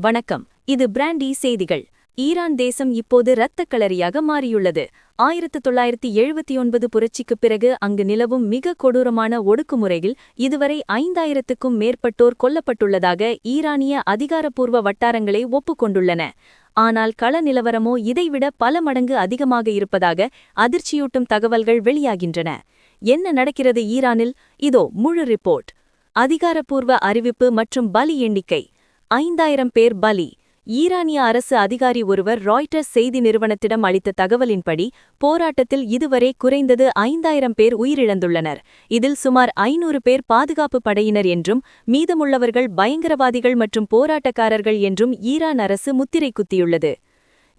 வணக்கம். இது பிராண்டி செய்திகள். ஈரான் தேசம் இப்போது இரத்த களரியாக மாறியுள்ளது. ஆயிரத்து தொள்ளாயிரத்தி எழுபத்தி ஒன்பது புரட்சிக்குப் பிறகு அங்கு நிலவும் மிக கொடூரமான ஒடுக்குமுறையில் இதுவரை ஐந்தாயிரத்துக்கும் மேற்பட்டோர் கொல்லப்பட்டுள்ளதாக ஈரானிய அதிகாரப்பூர்வ வட்டாரங்களே ஒப்புக்கொண்டுள்ளன. ஆனால் கள நிலவரமோ இதைவிட பல மடங்கு அதிகமாக இருப்பதாக அதிர்ச்சியூட்டும் தகவல்கள் வெளியாகின்றன. என்ன நடக்கிறது ஈரானில்? இதோ முழு ரிப்போர்ட். அதிகாரப்பூர்வ அறிவிப்பு மற்றும் பலி எண்ணிக்கை. ஐந்தாயிரம் பேர் பலி. ஈரானிய அரசு அதிகாரி ஒருவர் ராய்டர்ஸ் செய்தி நிறுவனத்திடம் அளித்த தகவலின்படி போராட்டத்தில் இதுவரை குறைந்தது ஐந்தாயிரம் பேர் உயிரிழந்துள்ளனர். இதில் சுமார் ஐநூறு பேர் பாதுகாப்பு படையினர் என்றும் மீதமுள்ளவர்கள் பயங்கரவாதிகள் மற்றும் போராட்டக்காரர்கள் என்றும் ஈரான் அரசு முத்திரை குத்தியுள்ளது.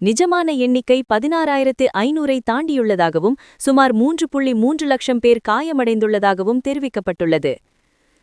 நிஜமான எண்ணிக்கை பதினாறாயிரத்து ஐநூறை தாண்டியுள்ளதாகவும் சுமார் மூன்று புள்ளி மூன்று லட்சம் பேர் காயமடைந்துள்ளதாகவும் தெரிவிக்கப்பட்டுள்ளது.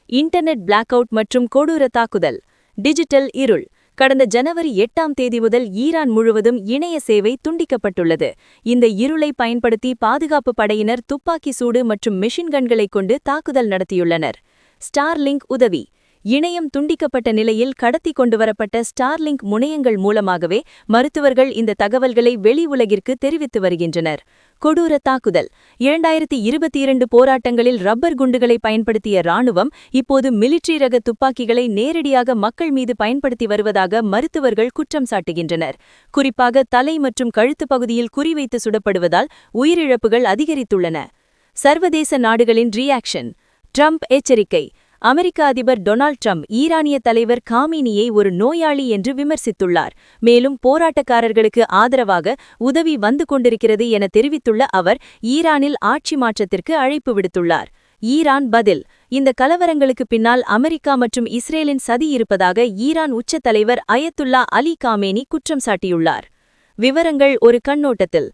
இன்டர்நெட் பிளாக் அவுட் மற்றும் கொடூர தாக்குதல். டிஜிட்டல் இருள். கடந்த ஜனவரி எட்டாம் தேதி முதல் ஈரான் முழுவதும் இணைய சேவை துண்டிக்கப்பட்டுள்ளது. இந்த இருளை பயன்படுத்தி பாதுகாப்பு படையினர் துப்பாக்கி சூடு மற்றும் மெஷின் கொண்டு தாக்குதல் நடத்தியுள்ளனர். ஸ்டார்லிங்க் உதவி. இணையம் துண்டிக்கப்பட்ட நிலையில் கடத்தி கொண்டுவரப்பட்ட ஸ்டார்லிங்க் முனையங்கள் மூலமாகவே மருத்துவர்கள் இந்த தகவல்களை வெளி உலகிற்கு தெரிவித்து வருகின்றனர். கொடூர தாக்குதல். இரண்டாயிரத்தி இருபத்தி இரண்டு போராட்டங்களில் ரப்பர் குண்டுகளை பயன்படுத்திய ராணுவம் இப்போது மிலிட்ரி ரக துப்பாக்கிகளை நேரடியாக மக்கள் மீது பயன்படுத்தி வருவதாக மருத்துவர்கள் குற்றம் சாட்டுகின்றனர். குறிப்பாக தலை மற்றும் கழுத்து பகுதியில் குறிவைத்து சுடப்படுவதால் உயிரிழப்புகள் அதிகரித்துள்ளன. சர்வதேச நாடுகளின் ரியாக்ஷன் ட்ரம்ப் எச்சரிக்கை. அமெரிக்க அதிபர் டொனால்ட் ட்ரம்ப் ஈரானிய தலைவர் காமினியை ஒரு நோயாளி என்று விமர்சித்துள்ளார். மேலும் போராட்டக்காரர்களுக்கு ஆதரவாக உதவி வந்து கொண்டிருக்கிறது என தெரிவித்துள்ள அவர் ஈரானில் ஆட்சி மாற்றத்திற்கு அழைப்பு விடுத்துள்ளார். ஈரான் பதில் இந்த கலவரங்களுக்கு பின்னால் அமெரிக்கா மற்றும் இஸ்ரேலின் சதி இருப்பதாக ஈரான் உச்ச தலைவர் அயத்துல்லா அலி காமேனி குற்றம் சாட்டியுள்ளார். விவரங்கள் ஒரு கண்ணோட்டத்தில்.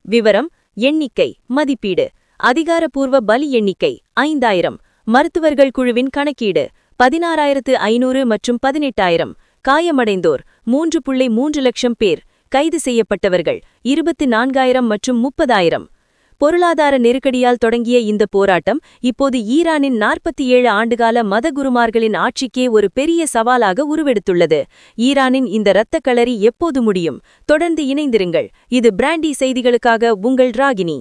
விவரம் எண்ணிக்கை மதிப்பீடு. அதிகாரப்பூர்வ பலி எண்ணிக்கை ஐந்தாயிரம். மருத்துவர்கள் குழுவின் கணக்கீடு பதினாறாயிரத்து ஐநூறு மற்றும் பதினெட்டாயிரம் காயமடைந்தோர் மூன்று புள்ளி மூன்று லட்சம் பேர் கைது செய்யப்பட்டவர்கள் இருபத்தி நான்காயிரம் மற்றும் முப்பதாயிரம். பொருளாதார நெருக்கடியால் தொடங்கிய இந்த போராட்டம் இப்போது ஈரானின் நாற்பத்தி ஏழு ஆண்டுகால மதகுருமார்களின் ஆட்சிக்கே ஒரு பெரிய சவாலாக உருவெடுத்துள்ளது. ஈரானின் இந்த இரத்தக்களறி எப்போது முடியும்? தொடர்ந்து இணைந்திருங்கள். இது பிராண்டி செய்திகளுக்காக உங்கள் ராகினி.